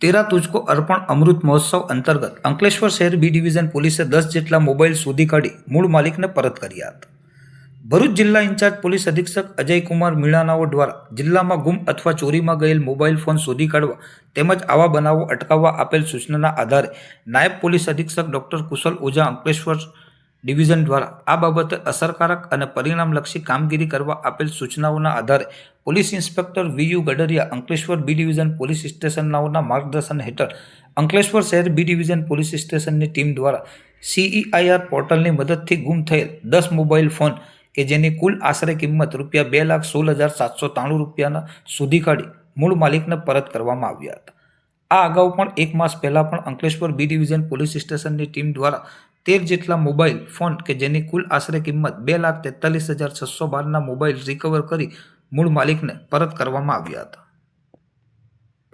તેરા તુજકો અર્પણ અમૃત મહોત્સવ અંતર્ગત અંકલેશ્વર શહેર બી ડિવિઝન પોલીસે દસ જેટલા મોબાઈલ શોધી કાઢી મૂળ માલિકને પરત કર્યા હતા ભરૂચ જિલ્લા ઇન્ચાર્જ પોલીસ અધિક્ષક અજયકુમાર મીણાનાઓ દ્વારા જિલ્લામાં ગુમ અથવા ચોરીમાં ગયેલ મોબાઈલ ફોન શોધી કાઢવા તેમજ આવા બનાવો અટકાવવા આપેલ સૂચનાના આધારે નાયબ પોલીસ અધિક્ષક ડોક્ટર કુશલ ઓઝા અંકલેશ્વર ડિવિઝન દ્વારા આ બાબતે અસરકારક અને પરિણામલક્ષી કામગીરી કરવા આપેલ સૂચનાઓના આધારે police inspector V U Gadariya Ankleshwar B division police સ્ટેશનનાઓના માર્ગદર્શન હેઠળ અંકલેશ્વર શહેર બી ડિવિઝન પોલીસ સ્ટેશનની ટીમ દ્વારા સીઈઆઈઆર પોર્ટલની મદદથી ગુમ થયેલ દસ મોબાઈલ ફોન કે જેની કુલ આશરે કિંમત રૂપિયા બે લાખ સોળ હજાર સાતસો ત્રાણું રૂપિયાના શોધી કાઢી મૂળ માલિકને પરત કરવામાં આવ્યા હતા. આ અગાઉ પણ એક માસ પહેલાં પણ અંકલેશ્વર બી ડિવિઝન પોલીસ સ્ટેશનની ટીમ દ્વારા તેર જેટલા મોબાઈલ ફોન કે જેની કુલ આશરે કિંમત બે લાખ તેતાલીસ હજાર છસો બારના મોબાઈલ રિકવર કરી મૂળ માલિકને પરત કરવામાં આવ્યા હતા.